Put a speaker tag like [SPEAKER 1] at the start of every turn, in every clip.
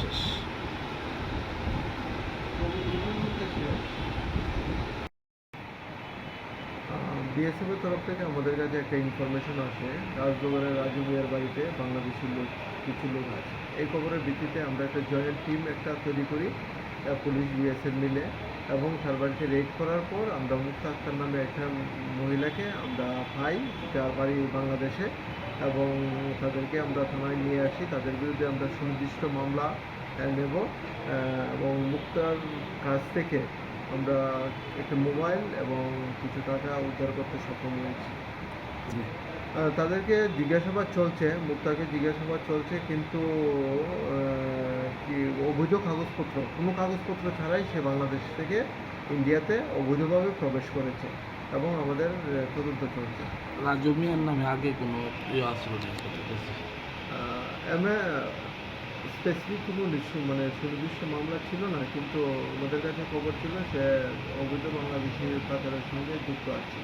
[SPEAKER 1] শেষ
[SPEAKER 2] বিএসএফ এর তরফ থেকে আমাদের কাছে একটা ইনফরমেশন আসে। রাজনগরের রাজু মিয়ার বাড়িতে বাংলাদেশি লোক, কিছু লোক আছে। এই খবরের ভিত্তিতে আমরা একটা জয়েন্ট টিম একটা তৈরি করি। পুলিশ বিএসএফ মিলে এবং তার বাড়িতে রেড করার পর আমরা মুক্তা আক্তার নামে একটা মহিলাকে আমরা পাই, যার বাড়ি বাংলাদেশে এবং তাদেরকে আমরা থানায় নিয়ে আসি। তাদের বিরুদ্ধে আমরা সুনির্দিষ্ট মামলা নেব এবং মুক্তার কাছ থেকে আমরা একটা মোবাইল এবং কিছু টাকা উদ্ধার করতে সক্ষম হয়েছি। তাদেরকে জিজ্ঞাসাবাদ চলছে মুক্তাকে জিজ্ঞাসাবাদ চলছে কিন্তু কি অবৈধ কাগজপত্র কোনো কাগজপত্র ছাড়াই সে বাংলাদেশ থেকে ইন্ডিয়াতে অবৈধভাবে প্রবেশ করেছে এবং আমাদের তদন্ত চলছে।
[SPEAKER 1] রাজু মিয়ার নামে আগে কোনো না
[SPEAKER 2] স্পেসিফিক কোনো মানে সুনির্দিষ্ট মামলা ছিল না কিন্তু আমাদের কাছে খবর ছিল সে অবৈধ বাংলাদেশি পাচারের সঙ্গে যুক্ত আছে।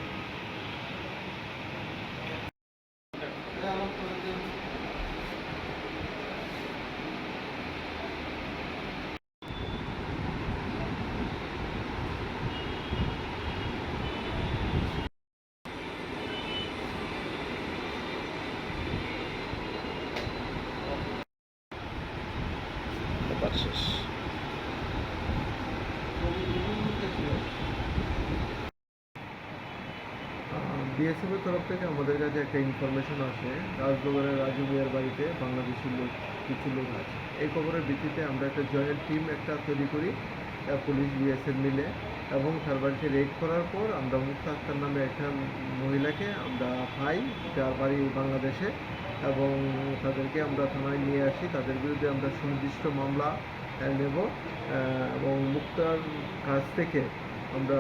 [SPEAKER 1] শেষ
[SPEAKER 2] বিএসএফ এর তরফ থেকে আমাদের কাছে একটা ইনফরমেশন আসে। রাজনগরের রাজু মিয়ার বাড়িতে বাংলাদেশি লোক, কিছু লোক আছে। এই খবরের ভিত্তিতে আমরা একটা জয়েন্ট টিম একটা তৈরি করি পুলিশ, বিএসএফ মিলে। এবং তার বাড়িতে রেড করার পর আমরা মুক্তা নামে একটা মহিলাকে আমরা পাই, যার বাড়ি বাংলাদেশে। এবং তাদেরকে আমরা থানায় নিয়ে আসি। তাদের বিরুদ্ধে আমরা সুনির্দিষ্ট মামলা নেব এবং মুক্তার কাছ থেকে আমরা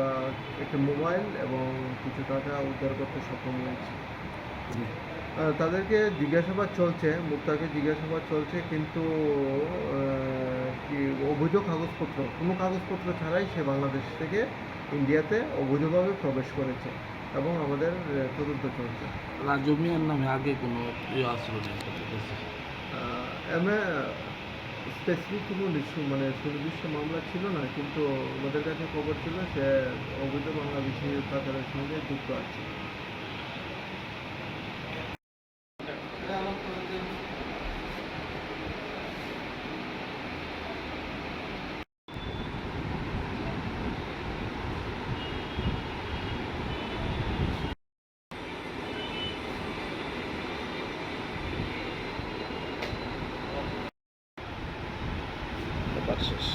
[SPEAKER 2] একটি মোবাইল এবং কিছু টাকা উদ্ধার করতে সক্ষম হয়েছি। তাদেরকে জিজ্ঞাসাবাদ চলছে মুক্তাকে জিজ্ঞাসাবাদ চলছে কিন্তু কি অবৈধ কাগজপত্র কোনো কাগজপত্র ছাড়াই সে বাংলাদেশ থেকে ইন্ডিয়াতে অবৈধভাবে প্রবেশ করেছে। এবং আমাদের তদন্ত চলছে।
[SPEAKER 1] রাজু মিয়ার নামে আগে কোনো ইয়ে
[SPEAKER 2] এমএ স্পেসিফিক কোনো ইস্যু মানে সুনির্দিষ্ট মামলা ছিল না কিন্তু আমাদের কাছে খবর ছিল সে অবৈধ বাংলাদেশি পাচারের সঙ্গে যুক্ত আছে
[SPEAKER 1] শেষ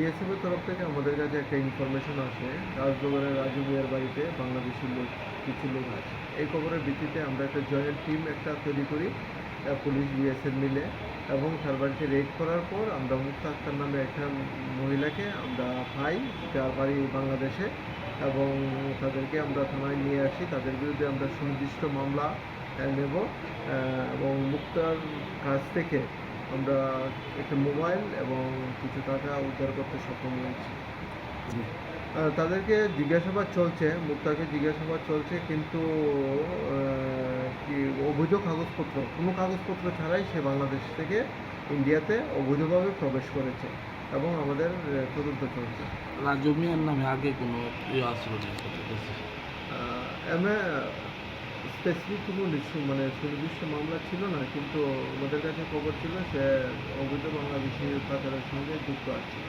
[SPEAKER 2] বিএসএফ এর তরফ থেকে আমাদের কাছে একটা ইনফরমেশন আসে। রাজনগরের রাজু মিয়ার বাড়িতে বাংলাদেশি লোক, কিছু লোক আছে। এই খবরের ভিত্তিতে আমরা একটা জয়েন্ট টিম একটা তৈরি করি পুলিশ বিএসএফ মিলে। এবং তার বাড়িতে রেড করার পর আমরা মুক্তা আক্তার নামে একটা মহিলাকে আমরা পাই, যার বাড়ি বাংলাদেশে। এবং তাদেরকে আমরা থানায় নিয়ে আসি। তাদের বিরুদ্ধে আমরা সুনির্দিষ্ট মামলা নেব। এবং মুক্তার কাছ থেকে আমরা একটা মোবাইল এবং কিছু টাকা উদ্ধার করতে সক্ষম হয়েছি। তাদেরকে জিজ্ঞাসাবাদ চলছে মুক্তাকে জিজ্ঞাসাবাদ চলছে কিন্তু কি অবৈধ কাগজপত্র কোনো কাগজপত্র ছাড়াই সে বাংলাদেশ থেকে ইন্ডিয়াতে অবৈধভাবে প্রবেশ করেছে এবং আমাদের তদন্ত চলছে।
[SPEAKER 1] রাজু মিয়ার নামে আগে কোনো ইয়ে আসলো না
[SPEAKER 2] এমএ স্পেসিফিক কোনো মানে সুনির্দিষ্ট মামলা ছিল না, কিন্তু ওদের কাছে খবর ছিল সে অবৈধ বাংলাদেশি পাচারের সঙ্গে যুক্ত আছে।